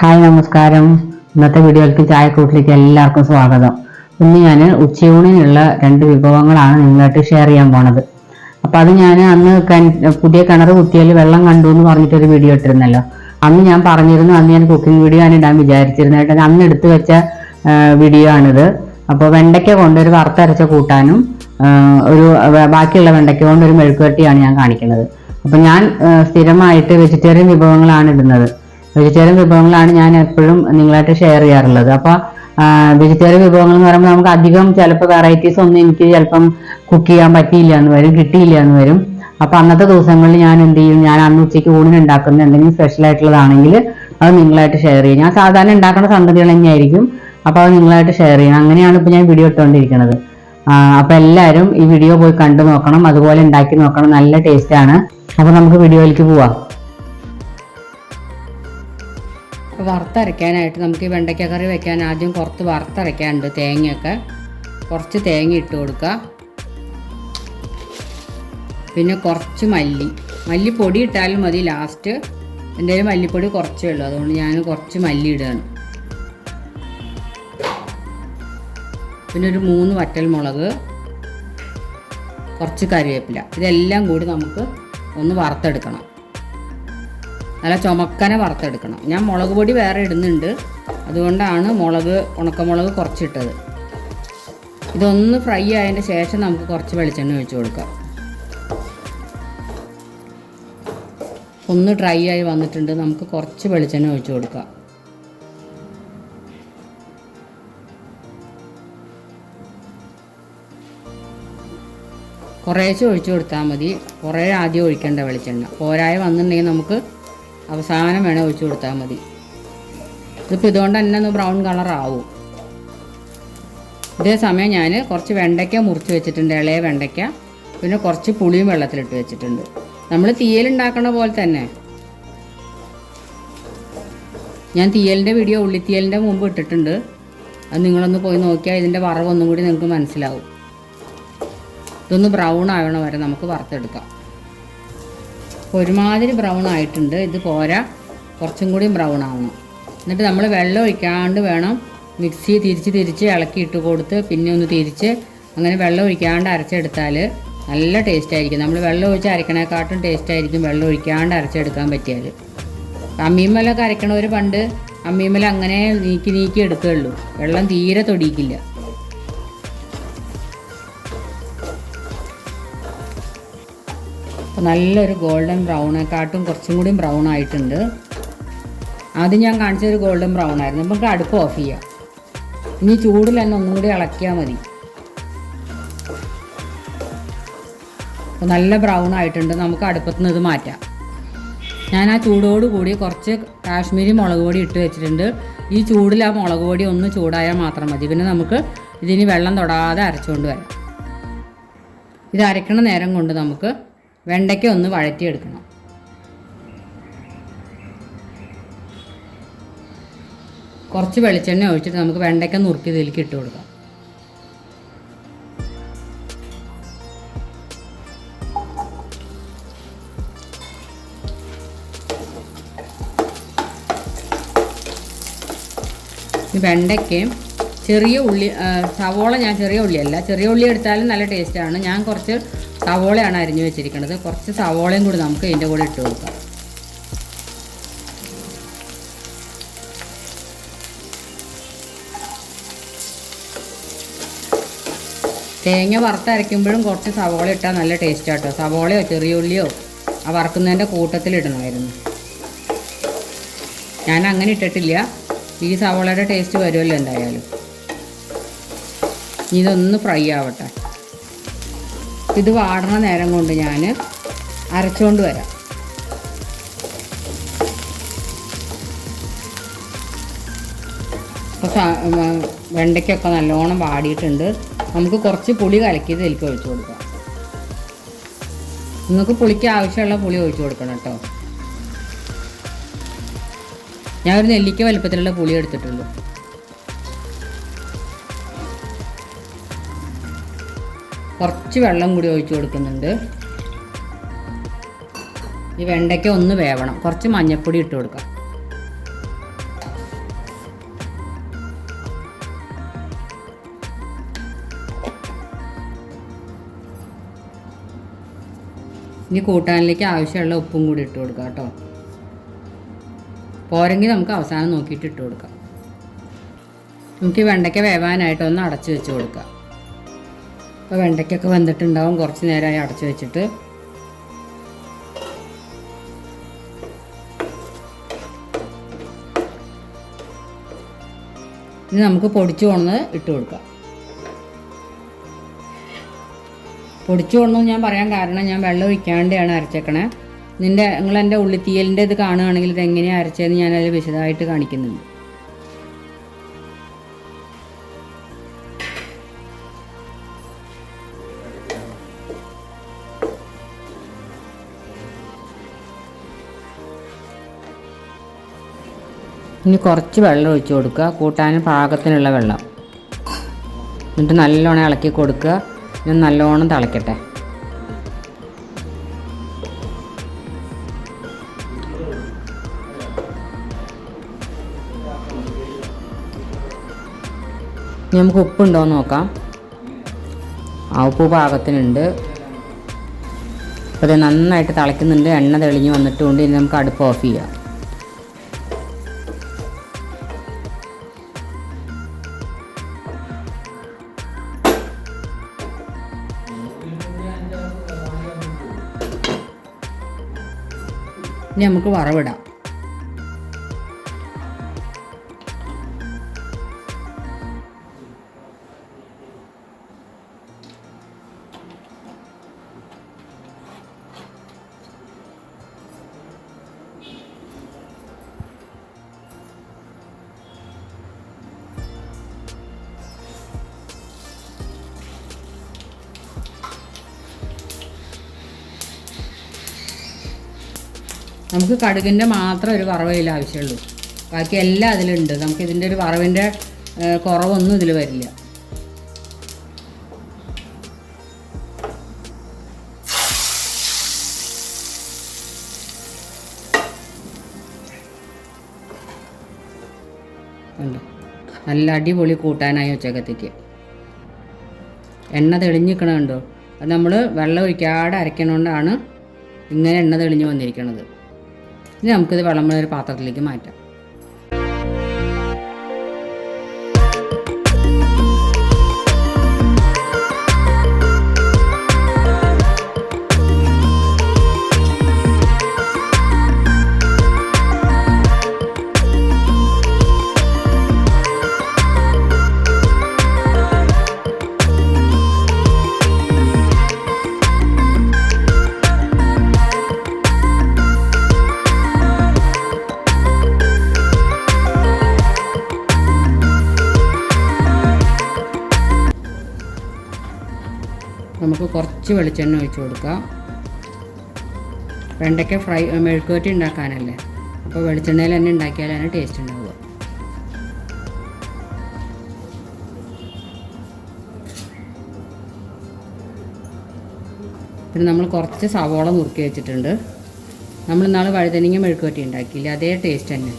Hi നമസ്കാരം. ഇന്നത്തെ വീഡിയോയിലേക്ക് ചായക്കൂട്ടിലേക്ക് എല്ലാവർക്കും സ്വാഗതം. ഇന്ന് ഞാൻ ഉച്ചയൂണിനുള്ള രണ്ട് വിഭവങ്ങളാണ് നിങ്ങളായിട്ട് ഷെയർ ചെയ്യാൻ പോണത്. അപ്പൊ അത് ഞാൻ അന്ന് പുതിയ കിണർ കുത്തിയാൽ വെള്ളം കണ്ടു എന്ന് പറഞ്ഞിട്ടൊരു വീഡിയോ ഇട്ടിരുന്നല്ലോ. അന്ന് ഞാൻ പറഞ്ഞിരുന്നു അന്ന് ഞാൻ കുക്കിംഗ് വീഡിയോ ആണ് ഇടാൻ വിചാരിച്ചിരുന്നത്. അന്ന് എടുത്തു വെച്ച വീഡിയോ ആണിത്. അപ്പോൾ വെണ്ടയ്ക്ക കൊണ്ട് ഒരു വറുത്തരച്ച കൂട്ടാനും ഒരു ബാക്കിയുള്ള വെണ്ടയ്ക്ക കൊണ്ട് ഒരു മെഴുക്കുവരട്ടിയാണ് ഞാൻ കാണിക്കുന്നത്. അപ്പൊ ഞാൻ സ്ഥിരമായിട്ട് വെജിറ്റേറിയൻ വിഭവങ്ങളാണ് ഇടുന്നത്. വെജിറ്റേറിയൻ വിഭവങ്ങളാണ് ഞാൻ എപ്പോഴും നിങ്ങളായിട്ട് ഷെയർ ചെയ്യാറുള്ളത്. അപ്പൊ വെജിറ്റേറിയൻ വിഭവങ്ങൾ എന്ന് പറയുമ്പോൾ നമുക്ക് അധികം ചിലപ്പോൾ വെറൈറ്റീസ് ഒന്നും എനിക്ക് ചിലപ്പം കുക്ക് ചെയ്യാൻ പറ്റിയില്ല എന്ന് വരും കിട്ടിയില്ല എന്ന് വരും. അപ്പൊ അന്നത്തെ ദിവസങ്ങളിൽ ഞാൻ എന്ത് ചെയ്യും? ഞാൻ അന്ന് ഉച്ചയ്ക്ക് ഊണിന് ഉണ്ടാക്കുന്ന എന്തെങ്കിലും സ്പെഷ്യൽ ആയിട്ടുള്ളതാണെങ്കിൽ അത് നിങ്ങളായിട്ട് ഷെയർ ചെയ്യും. ഞാൻ സാധാരണ ഉണ്ടാക്കുന്ന സംഗതികൾ തന്നെയായിരിക്കും. അപ്പൊ അത് നിങ്ങളായിട്ട് ഷെയർ ചെയ്യണം. അങ്ങനെയാണ് ഇപ്പൊ ഞാൻ വീഡിയോ ഇട്ടുകൊണ്ടിരിക്കുന്നത് അപ്പൊ എല്ലാവരും ഈ വീഡിയോ പോയി കണ്ടു നോക്കണം. അതുപോലെ ഉണ്ടാക്കി നോക്കണം. നല്ല ടേസ്റ്റ് ആണ്. അപ്പൊ നമുക്ക് വീഡിയോയിലേക്ക് പോവാം. അപ്പോൾ വറുത്തരയ്ക്കാനായിട്ട് നമുക്ക് ഈ വെണ്ടയ്ക്ക കറി വെക്കാൻ ആദ്യം കുറച്ച് വറുത്തരയ്ക്കാനുണ്ട് തേങ്ങയൊക്കെ. കുറച്ച് തേങ്ങ ഇട്ട് കൊടുക്കുക. പിന്നെ കുറച്ച് മല്ലി. മല്ലി പൊടി ഇട്ടാലും മതി ലാസ്റ്റ് എന്റെ മല്ലിപ്പൊടി കുറച്ചേ ഉള്ളൂ. അതുകൊണ്ട് ഞാൻ കുറച്ച് മല്ലി ഇടുകയാണ്. പിന്നെ ഒരു മൂന്ന് വറ്റൽ മുളക്. കുറച്ച് കറിവേപ്പില. ഇതെല്ലാം കൂടി നമുക്ക് ഒന്ന് വറുത്തെടുക്കണം. നല്ല ചുമക്കനെ വറുത്തെടുക്കണം. ഞാൻ മുളക് പൊടി വേറെ ഇടുന്നുണ്ട്. അതുകൊണ്ടാണ് മുളക് ഉണക്കമുളക് കുറച്ചിട്ടത്. ഇതൊന്ന് ഫ്രൈ ആയതിന്റെ ശേഷം നമുക്ക് കുറച്ച് വെളിച്ചെണ്ണ ഒഴിച്ചു കൊടുക്കാം. ഒന്ന് ഡ്രൈ ആയി വന്നിട്ടുണ്ട്. നമുക്ക് കുറച്ച് വെളിച്ചെണ്ണ ഒഴിച്ചു കൊടുക്കാം. കുറേശ്ശെ ഒഴിച്ചു കൊടുത്താൽ മതി. കുറേ ആദ്യം ഒഴിക്കേണ്ട വെളിച്ചെണ്ണ. പോരായ വന്നിട്ടുണ്ടെങ്കിൽ നമുക്ക് അവസാനം വേണേൽ ഒഴിച്ചു കൊടുത്താൽ മതി. ഇതിപ്പോൾ ഇതുകൊണ്ട് തന്നെ ഒന്ന് ബ്രൗൺ കളറാവും. ഇതേ സമയം ഞാൻ കുറച്ച് വെണ്ടയ്ക്ക മുറിച്ച് വെച്ചിട്ടുണ്ട് ഇളയ വെണ്ടയ്ക്ക. പിന്നെ കുറച്ച് പുളിയും വെള്ളത്തിലിട്ട് വെച്ചിട്ടുണ്ട്. നമ്മൾ തീയലുണ്ടാക്കണ പോലെ തന്നെ. ഞാൻ തീയലിന്റെ വീഡിയോ ഉള്ളിത്തീയലിന്റെ മുമ്പ് ഇട്ടിട്ടുണ്ട്. അത് നിങ്ങളൊന്ന് പോയി നോക്കിയാൽ ഇതിന്റെ വറവൊന്നും കൂടി നിങ്ങൾക്ക് മനസ്സിലാവും. ഇതൊന്ന് ബ്രൗൺ ആവണ വരെ നമുക്ക് വറുത്തെടുക്കാം. ഒരുമാതിരി ബ്രൗൺ ആയിട്ടുണ്ട്. ഇത് പോരാ. കുറച്ചും കൂടി ബ്രൗൺ ആവണം. എന്നിട്ട് നമ്മൾ വെള്ളം ഒഴിക്കാണ്ട് വേണം മിക്സി തിരിച്ച് തിരിച്ച് ഇളക്കി ഇട്ട് കൊടുത്ത് പിന്നെ ഒന്ന് തിരിച്ച് അങ്ങനെ വെള്ളം ഒഴിക്കാണ്ട് അരച്ചെടുത്താൽ നല്ല ടേസ്റ്റ് ആയിരിക്കും. നമ്മൾ വെള്ളം ഒഴിച്ച് അരക്കണേക്കാട്ടും ടേസ്റ്റ് ആയിരിക്കും വെള്ളം ഒഴിക്കാണ്ട് അരച്ചെടുക്കാൻ പറ്റിയാൽ അമ്മീമ്മലൊക്കെ അരക്കണവർ പണ്ട് അമ്മീമ്മല അങ്ങനെ നീക്കി നീക്കി എടുക്കുകയുള്ളൂ. വെള്ളം തീരെ തൊടിയിക്കില്ല. അപ്പോൾ നല്ലൊരു ഗോൾഡൻ ബ്രൗണേക്കാട്ടും കുറച്ചും കൂടി ബ്രൗൺ ആയിട്ടുണ്ട്. ആദ്യം ഞാൻ കാണിച്ചൊരു ഗോൾഡൻ ബ്രൗൺ ആയിരുന്നു. നമുക്ക് അടുപ്പ് ഓഫ് ചെയ്യാം. ഇനി ചൂടിൽ തന്നെ ഒന്നും കൂടി ഇളക്കിയാൽ മതി. അപ്പോൾ നല്ല ബ്രൗൺ ആയിട്ടുണ്ട്. നമുക്ക് അടുപ്പത്ത് നിന്ന് ഇത് മാറ്റാം. ഞാൻ ആ ചൂടോട് കൂടി കുറച്ച് കാശ്മീരി മുളക് പൊടി ഇട്ട് വെച്ചിട്ടുണ്ട്. ഈ ചൂടിൽ ആ മുളക് പൊടി ഒന്ന് ചൂടായാൽ മാത്രം മതി. പിന്നെ നമുക്ക് ഇതിന് വെള്ളം തൊടാതെ അരച്ചുകൊണ്ട് വരാം. ഇത് അരക്കണ നേരം കൊണ്ട് നമുക്ക് വെണ്ടയ്ക്ക ഒന്ന് വഴറ്റിയെടുക്കണം. കുറച്ച് വെളിച്ചെണ്ണ ഒഴിച്ചിട്ട് നമുക്ക് വെണ്ടയ്ക്ക നുറുക്കി ഇതിലേക്ക് ഇട്ട് കൊടുക്കാം. വെണ്ടയ്ക്കയും ചെറിയ ഉള്ളി സവോള ഞാൻ ചെറിയ ഉള്ളിയല്ല. ചെറിയ ഉള്ളി എടുത്താലും നല്ല ടേസ്റ്റാണ് ഞാൻ കുറച്ച് സവോളയാണ് അരിഞ്ഞു വെച്ചിരിക്കുന്നത് കുറച്ച് സവോളയും കൂടി നമുക്ക് ഇതിന്റെ കൂടെ ഇട്ട് കൊടുക്കാം. തേങ്ങ വറുത്തരയ്ക്കുമ്പോഴും കുറച്ച് സവോള ഇട്ടാൽ നല്ല ടേസ്റ്റാട്ടോ സവോളയോ ചെറിയ ഉള്ളിയോ ആ വറുക്കുന്നതിന്റെ കൂട്ടത്തിൽ ഇടണമായിരുന്നു. ഞാൻ അങ്ങനെ ഇട്ടിട്ടില്ല. ഈ സവോളയുടെ ടേസ്റ്റ് വരുമല്ലോ എന്തായാലും. ഇതൊന്ന് ഫ്രൈ ആവട്ടെ. ഇത് വാടണ നേരം കൊണ്ട് ഞാൻ അരച്ചുകൊണ്ട് വരാം. ഇപ്പോൾ വെണ്ടയ്ക്കൊക്കെ നല്ലോണം വാടിയിട്ടുണ്ട്. നമുക്ക് കുറച്ച് പുളി കലക്കി ഇതിലേക്ക് ഒഴിച്ചു കൊടുക്കാം. നിങ്ങൾക്ക് പുളിക്ക് ആവശ്യമുള്ള പുളി ഒഴിച്ചു കൊടുക്കണം കേട്ടോ. ഞാനൊരു നെല്ലിക്ക വലുപ്പത്തിലുള്ള പുളി എടുത്തിട്ടുള്ളൂ. കുറച്ച് വെള്ളം കൂടി ഒഴിച്ചു കൊടുക്കുന്നുണ്ട്. ഈ വെണ്ടയ്ക്ക ഒന്ന് വേവണം. കുറച്ച് മഞ്ഞൾപ്പൊടി ഇട്ട് കൊടുക്കാം. ഇനി കൂട്ടാനിലേക്ക് ആവശ്യമുള്ള ഉപ്പും കൂടി ഇട്ട് കൊടുക്കാം കേട്ടോ. പോരെങ്കിൽ നമുക്ക് അവസാനം നോക്കിയിട്ട് ഇട്ട് കൊടുക്കാം. നമുക്ക് വെണ്ടയ്ക്ക വേവാനായിട്ട് ഒന്ന് അടച്ചു വെച്ച് കൊടുക്കാം. അപ്പോൾ വെണ്ടയ്ക്കൊക്കെ വന്നിട്ടുണ്ടാവും. കുറച്ച് നേരമായി അടച്ചു വെച്ചിട്ട്. ഇനി നമുക്ക് പൊടിച്ചു കൊണ്ടുവന്ന് ഇട്ട് കൊടുക്കാം. പൊടിച്ചു കൊണ്ടു ഞാൻ പറയാൻ കാരണം ഞാൻ വെള്ളം ഒഴിക്കാണ്ടാണ് അരച്ചേക്കണേ. നിന്റെ നിങ്ങൾ എന്റെ ഉള്ളിത്തീയലിന്റെ ഇത് കാണുകയാണെങ്കിൽ ഇത് എങ്ങനെയാണ് അരച്ചതെന്ന് ഞാനതിൽ വിശദമായിട്ട് കാണിക്കുന്നുണ്ട്. ഇനി കുറച്ച് വെള്ളം ഒഴിച്ച് കൊടുക്കുക. കൂട്ടാൻ പാകത്തിനുള്ള വെള്ളം. എന്നിട്ട് നല്ലോണം ഇളക്കി കൊടുക്കുക. ഞാൻ നല്ലോണം തിളയ്ക്കട്ടെ നമുക്ക് ഉപ്പുണ്ടോ എന്ന് നോക്കാം. ആ ഉപ്പ് പാകത്തിനുണ്ട്. അപ്പോൾ നന്നായിട്ട് തിളയ്ക്കുന്നുണ്ട്. എണ്ണ തെളിഞ്ഞ് വന്നിട്ടുണ്ട്. ഇനി നമുക്ക് അടുപ്പ് ഓഫ് ചെയ്യാം. ഇനി നമുക്ക് വറവിടാം. നമുക്ക് കടുകിന്റെ മാത്രം ഒരു വറവയിൽ ആവശ്യമുള്ളൂ. ബാക്കി എല്ലാം അതിലുണ്ട്. നമുക്ക് ഇതിന്റെ ഒരു വറവിന്റെ കുറവൊന്നും ഇതിൽ വരില്ല. നല്ല അടിപൊളി കൂട്ടാനായി ഉച്ചക്കത്തേക്ക്. എണ്ണ തെളിഞ്ഞിക്കണുണ്ടോ അത് നമ്മൾ വെള്ളം ഒഴിക്കാതെ അരയ്ക്കണോണ്ടാണ് ഇങ്ങനെ എണ്ണ തെളിഞ്ഞു വന്നിരിക്കുന്നത് ഇനി നമുക്കിത് വെള്ളം ഒരു പാത്രത്തിലേക്ക് മാറ്റാം. നമുക്ക് കുറച്ച് വെളിച്ചെണ്ണ ഒഴിച്ച് കൊടുക്കാം. വെണ്ടയ്ക്ക ഫ്രൈ മെഴുക്കുവരട്ടി ഉണ്ടാക്കാനല്ലേ? അപ്പോൾ വെളിച്ചെണ്ണയിൽ തന്നെ ഉണ്ടാക്കിയാലാണ് ടേസ്റ്റ് ഉണ്ടാവുക. പിന്നെ നമ്മൾ കുറച്ച് സവോള നുറുക്കി വെച്ചിട്ടുണ്ട്. നമ്മൾ ഇന്നാൾ വഴുതനങ്ങ മെഴുക്കുവരട്ടി ഉണ്ടാക്കിയില്ല? അതേ ടേസ്റ്റ് തന്നെ.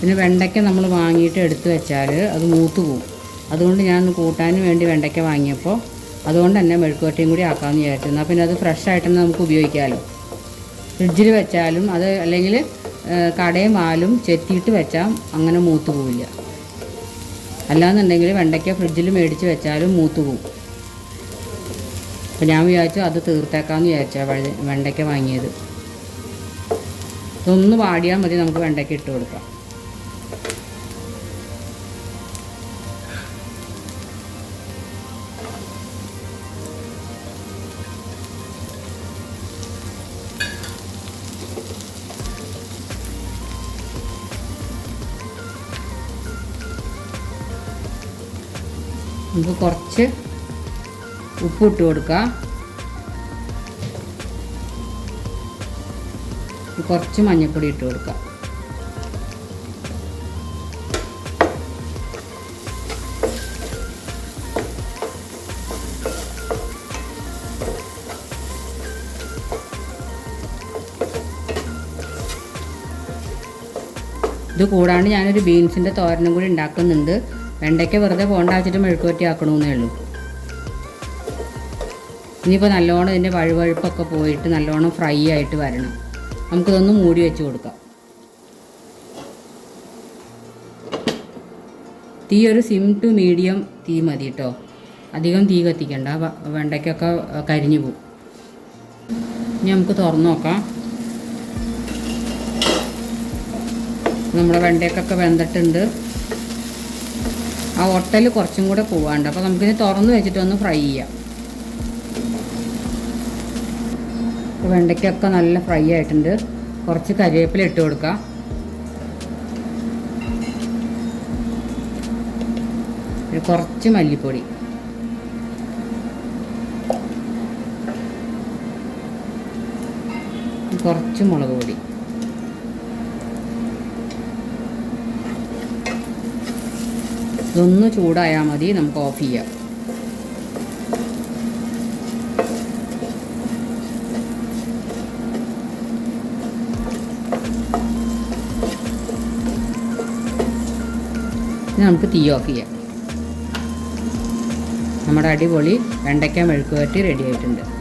പിന്നെ വെണ്ടയ്ക്ക നമ്മൾ വാങ്ങിയിട്ട് എടുത്തു വെച്ചാൽ അത് മൂത്ത് പോകും അതുകൊണ്ട് ഞാൻ കൂട്ടാൻ വേണ്ടി വെണ്ടയ്ക്ക വാങ്ങിയപ്പോൾ അതുകൊണ്ട് തന്നെ മെഴുക്കുവരട്ടിയും കൂടി ആക്കാമെന്ന് വിചാരിച്ചു. എന്നാൽ പിന്നെ അത് ഫ്രഷ് ആയിട്ട് തന്നെ നമുക്ക് ഉപയോഗിക്കാമല്ലോ ഫ്രിഡ്ജിൽ വെച്ചാലും അത് അല്ലെങ്കിൽ കടയും പാലും ചെത്തിയിട്ട് വെച്ചാൽ അങ്ങനെ മൂത്ത് പോവില്ല. അല്ലാന്നുണ്ടെങ്കിൽ വെണ്ടയ്ക്ക ഫ്രിഡ്ജിൽ മേടിച്ച് വെച്ചാലും മൂത്ത് പോവും. അപ്പോൾ ഞാൻ വിചാരിച്ചു അത് തീർത്തേക്കാമെന്ന് വിചാരിച്ചാൽ വെണ്ടയ്ക്ക വാങ്ങിയത്. ഇതൊന്ന് വാടിയാൽ മതി നമുക്ക് വെണ്ടയ്ക്ക ഇട്ട് കൊടുക്കാം. നമുക്ക് കുറച്ച് ഉപ്പിട്ട് കൊടുക്കാം. കുറച്ച് മഞ്ഞൾപ്പൊടി ഇട്ട് കൊടുക്കാം. ഇത് കൂടാണ്ട് ഞാനൊരു ബീൻസിന്റെ തോരനും കൂടി ഉണ്ടാക്കുന്നുണ്ട്. വെണ്ടയ്ക്ക വെറുതെ പോണ്ട വെച്ചിട്ട് മെഴുക്കുവറ്റി ആക്കണമെന്നേ ഉള്ളൂ. ഇനിയിപ്പോൾ നല്ലോണം ഇതിന്റെ വഴുവഴുപ്പൊക്കെ പോയിട്ട് നല്ലോണം ഫ്രൈ ആയിട്ട് വരണം. നമുക്കിതൊന്ന് മൂടി വെച്ച് കൊടുക്കാം. തീ ഒരു സിം ടു മീഡിയം തീ മതി കേട്ടോ അധികം തീ കത്തിക്കണ്ട. വെണ്ടയ്ക്കൊക്കെ കരിഞ്ഞു പോവും. ഇനി നമുക്ക് തുറന്നു നോക്കാം. നമ്മുടെ വെണ്ടയ്ക്കൊക്കെ വെന്തിട്ടുണ്ട്. ആ ഒട്ടൽ കുറച്ചും കൂടെ പോവാണ്ട്. അപ്പോൾ നമുക്കിത് തുറന്ന് വെച്ചിട്ട് ഒന്ന് ഫ്രൈ ചെയ്യാം. വെണ്ടയ്ക്കൊക്കെ നല്ല ഫ്രൈ ആയിട്ടുണ്ട്. കുറച്ച് കരിവേപ്പില ഇട്ട് കൊടുക്കാം. കുറച്ച് മല്ലിപ്പൊടി. കുറച്ച് മുളക് പൊടി. ഇതൊന്ന് ചൂടായാൽ മതി നമുക്ക് ഓഫ് ചെയ്യാം. നമുക്ക് തീ ഓഫ് ചെയ്യാം. നമ്മുടെ അടിപൊളി വെണ്ടയ്ക്ക മെഴുക്കുവരട്ടി റെഡി ആയിട്ടുണ്ട്.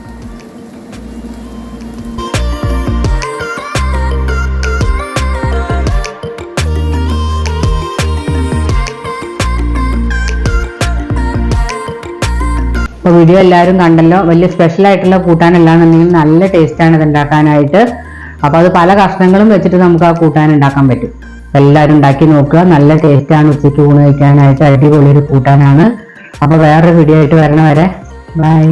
അപ്പോൾ വീഡിയോ എല്ലാവരും കണ്ടല്ലോ. വലിയ സ്പെഷ്യൽ ആയിട്ടുള്ള കൂട്ടാനല്ലാന്നുണ്ടെങ്കിൽ നല്ല ടേസ്റ്റാണ് ഇത് ഉണ്ടാക്കാനായിട്ട് അപ്പോൾ അത് പല കഷ്ണങ്ങളും വെച്ചിട്ട് നമുക്ക് ആ കൂട്ടാൻ ഉണ്ടാക്കാൻ പറ്റും. എല്ലാവരും ഉണ്ടാക്കി നോക്കുക. നല്ല ടേസ്റ്റാണ് ഉച്ചയ്ക്ക് ഊണ് കഴിക്കാനായിട്ട്. അടിപൊളി ഒരു കൂട്ടാനാണ്. അപ്പോൾ വേറൊരു വീഡിയോ ആയിട്ട് വരണ വരെ ബൈ